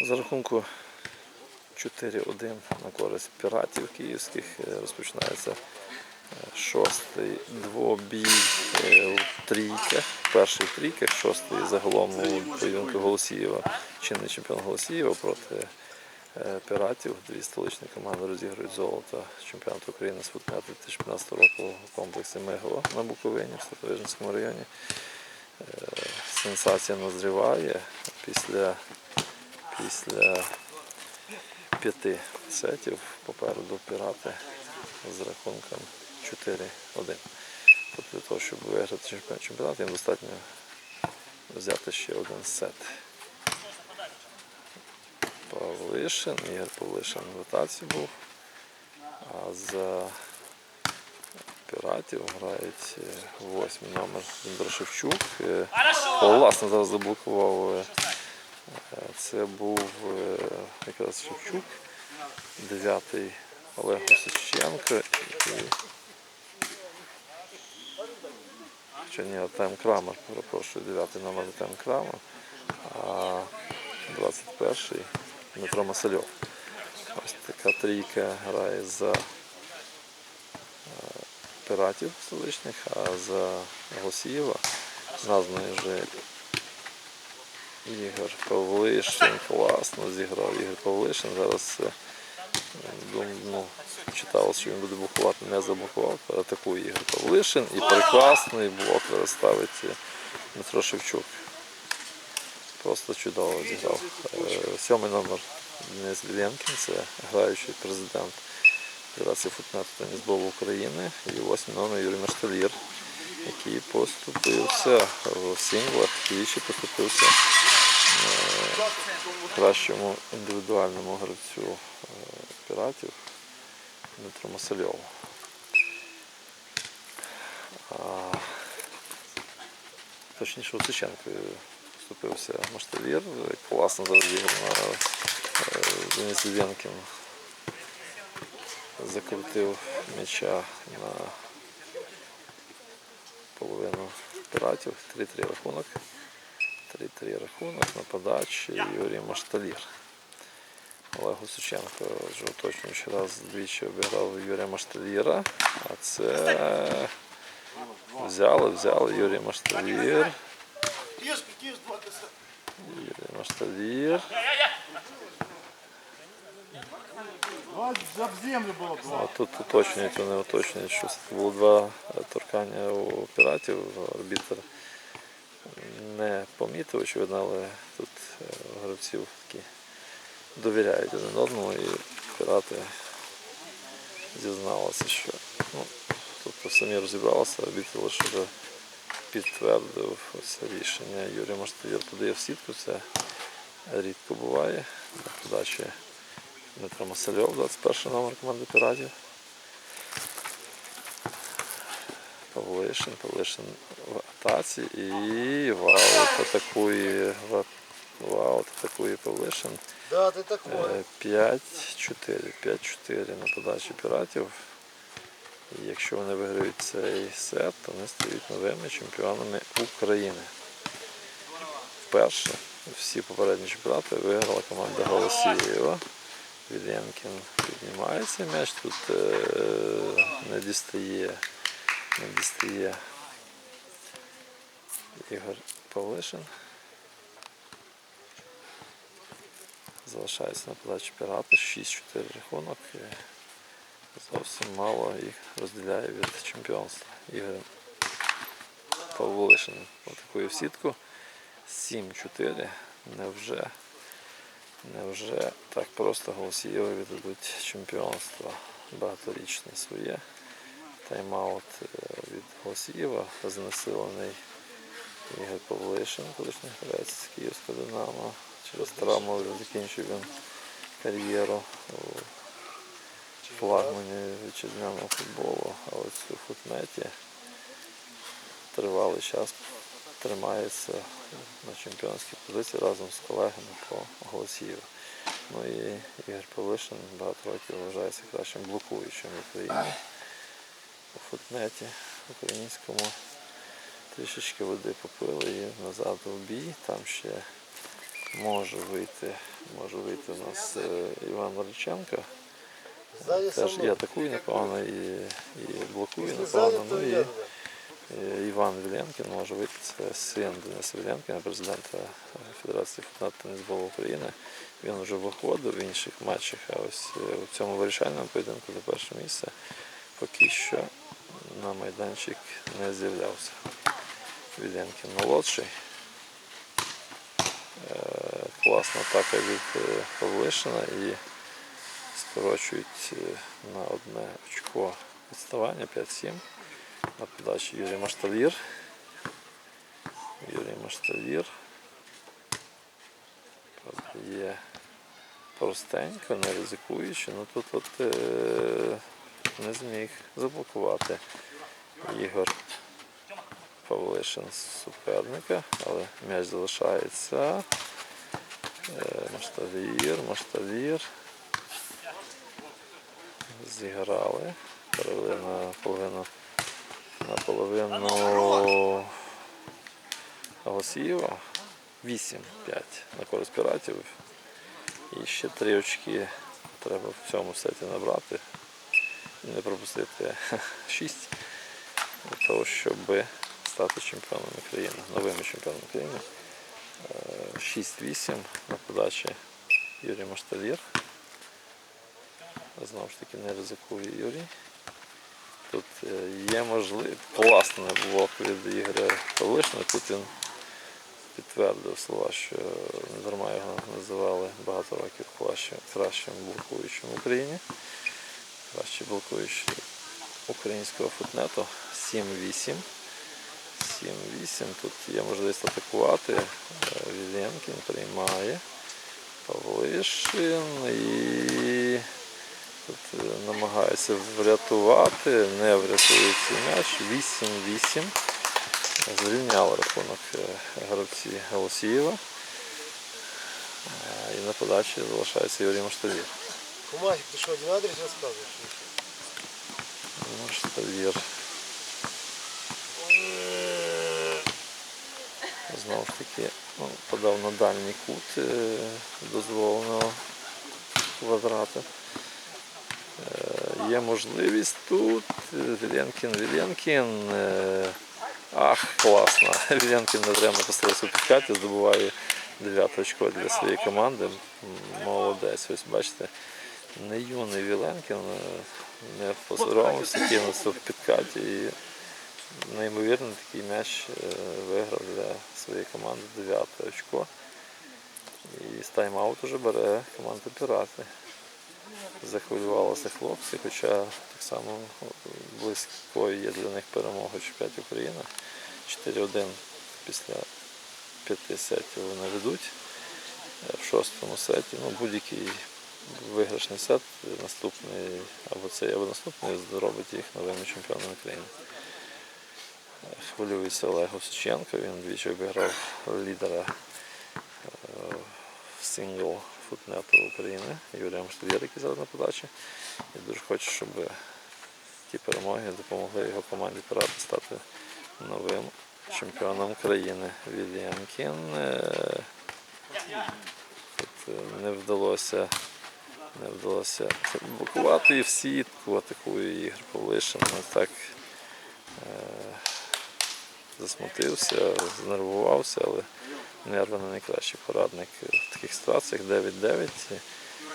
За рахунку 4-1 на користь піратів київських е, розпочинається е, шостий двобій е, в трійках. Перший в трійках, шостий загалом у поєдинку Голосієва, чинний чемпіон Голосієва проти е, піратів. Дві столичні команди розігрують золото чемпіонату України з футмету 2015 року в комплексі Мегаво на Буковині в Статовижницькому районі. Е, Сенсація назріває після, після п'яти сетів попереду пірати з рахунком 4-1. Тобто для того, щоб виграти чемпіон- чемпіонат, їм достатньо взяти ще один сет. Павлишин, Ігор Павлишин в ротації був. А за піратів грають е, восьмий номер Дмитро Шевчук. Е, Власне, зараз заблокував. Е, Це був е, якраз Шевчук, дев'ятий Олег Осиченко і чи ні, Артем Крамер, перепрошую, дев'ятий номер Артем Крамер, а 21-й Дмитро Масальов. Ось така трійка грає за е, піратів столичних, а за Госієва названий вже Ігор Павлишин, класно зіграв Ігор Павлишин. Зараз е, дум- ну, читалося, що він буде блокувати, не заблокував. Атакує Ігор Павлишин і прекрасний блок ставить е, Дмитро Шевчук. Просто чудово зіграв. Е, Сьомий номер Денис Вілєнкін, це граючий президент Федерації футнету тенісболу України. І восьмий номер Юрій Машталір, який поступився в сінглах, двічі поступився кращому індивідуальному гравцю е, піратів Дмитру Масальову. А, Точніше, Усиченко вступився Машталір. Класно зіграно е, Денис Ілєнкін закрутив м'яча на половину піратів. 3-3 рахунок. 3-3 рахунок на подачі Юрій Машталір. Олег Усиченко вже уточнюючи раз двічі обіграв Юрія Машталіра. А це взяли, взяли Юрій Машталір. Київський, Київ 2 Юрій Машталір. А тут уточнюють, вони уточнюють, що було два торкання у піратів. Арбітр не помітив, очевидно, але тут е, гравців такі довіряють один одному і пірати зізналися, що ну, тобто самі розібралися, арбітр лише підтвердив це рішення. Юрій Машталір подає в сітку, це рідко буває. На подачі Дмитро Масальов, 21 номер команди піратів. Павлишин, Павлишин атаці і ваут атакує ва- ваут атакує. Е, 5-4. 5-4 на подачі піратів. І якщо вони виграють цей сет, то вони стають новими чемпіонами України. Вперше всі попередні чемпіонати виграла команда Голосієва. Вільянкін піднімається м'яч, тут е, не дістає, не дістає Ігор Павлишин. Залишається на подачі пірати, 6-4 рахунок. І Зовсім мало їх розділяє від чемпіонства. Ігор Павлишин атакує в сітку. 7-4. Невже, невже так просто Голосієві віддадуть чемпіонство багаторічне своє. Тайм-аут е, від Голосієва знесилений Ігор колишній гравець Київського Динамо. Через травму закінчив він кар'єру у флагмані вітчизняного футболу, але в футметі тривалий час тримається на чемпіонській позиції разом з колегами по Голосіїву. Ну і Ігор Павлишин багато років вважається кращим блокуючим в Україні у футнеті українському. Трішечки води попили і назад у бій. Там ще може вийти, може вийти у нас е, Іван Мариченко. Теж і атакує непогано, і, і блокує то Ну, і, я. Е, Іван Віленкін може вийти, це син Дениса Віленкіна, президента Федерації футболу України. Він вже виходив в інших матчах, а ось е, у цьому вирішальному поєдинку за перше місце поки що на майданчик не з'являвся. Віленкін молодший. Е, Класна атака від е, Павлишина і скорочують е, на одне очко відставання 5-7. На подачі Юрій Машталір. Юрій Машталір. Є простенько, не ризикуючи. Ну тут от не зміг заблокувати Ігор Павлишин суперника, але м'яч залишається. Е, Машталір, Машталір. Зіграли. Перевели на половину на половину Голосієва. 8-5 на користь піратів. І ще три очки треба в цьому сеті набрати. І не пропустити 6 для того, щоб стати чемпіоном України, новими чемпіонами України. Е, 6-8 на подачі Юрій Машталір. Знову ж таки не ризикує Юрій. Тут е, є можливість класний блок від Ігоря Павлишина. Тут він підтвердив слова, що не його називали багато років кращим блокуючим в Україні. Кращий блокуючий українського футнету 7-8. 7-8. Тут є можливість атакувати. Е, Віленкін приймає. Павлишин і тут е, намагається врятувати, не врятує цей м'яч. 8-8. Зрівняли рахунок е, гравці Голосієва. І на подачі залишається Юрій Машталір. Кумахик, ты что, один адрес рассказываешь? Машталір. Знову ж таки ну, подав на дальній кут е, дозволеного квадрата. Е, Є можливість тут. Віленкін, Віленкін. е, Ах, класно. Віленкін недремно поставився у підкаті, здобуває 9 очко для своєї команди. Молодець. Ось бачите, не юний Віленкін не посоромився, кинувся в підкаті і неймовірно такий м'яч е, виграв для своєї команди 9 очко. І з тайм-аут уже бере команда Пірати. Захвилювалися хлопці, хоча так само близькою є для них перемога в чемпіонаті України. 4-1 після п'яти сетів вони ведуть. Е, В шостому сеті, ну будь-який виграшний сет, наступний або цей, або наступний зробить їх новими чемпіонами України. Хвилюється Олег Осиченко, він двічі обіграв лідера е, сингл футнету України Юрія Мштовєр, який зараз на подачі. І дуже хочу, щоб ті перемоги допомогли його команді Пирати стати новим чемпіоном країни. Вільямкін е, тут е, не вдалося не вдалося блокувати і в сітку, атакує Ігор Павлишин. Так засмутився, знервувався, але нерви не найкращий порадник в таких ситуаціях. 9-9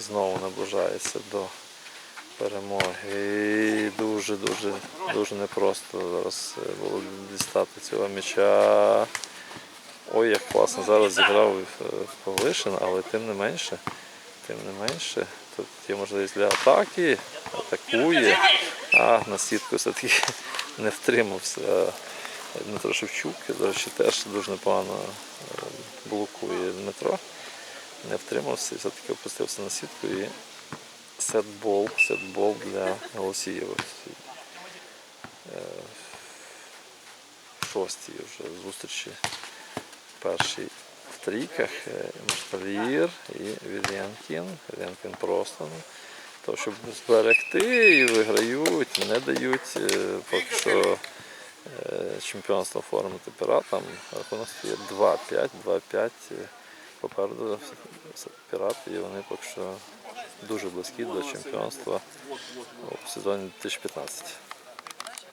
і знову наближається до перемоги. І дуже, дуже, дуже непросто зараз е, було дістати цього м'яча. Ой, як класно зараз зіграв е, Павлишин, але тим не менше, тим не менше, тут є можливість для атаки, атакує, а на сітку все-таки не втримався. Дмитро Шевчук, до речі, теж дуже непогано е, блокує Дмитро. Не втримався і все-таки опустився на сітку і сетбол, сетбол для Голосієва. Е, Шостій вже зустрічі перший в трійках. е, і Вільянкін. Вільянкін просто. ну, То, щоб зберегти і виграють, не дають поки що е, чемпіонство Тепера, піратам. Рахунок є 2-5, 2-5 е, попереду пірат, і вони поки що дуже близькі до чемпіонства у сезоні 2015.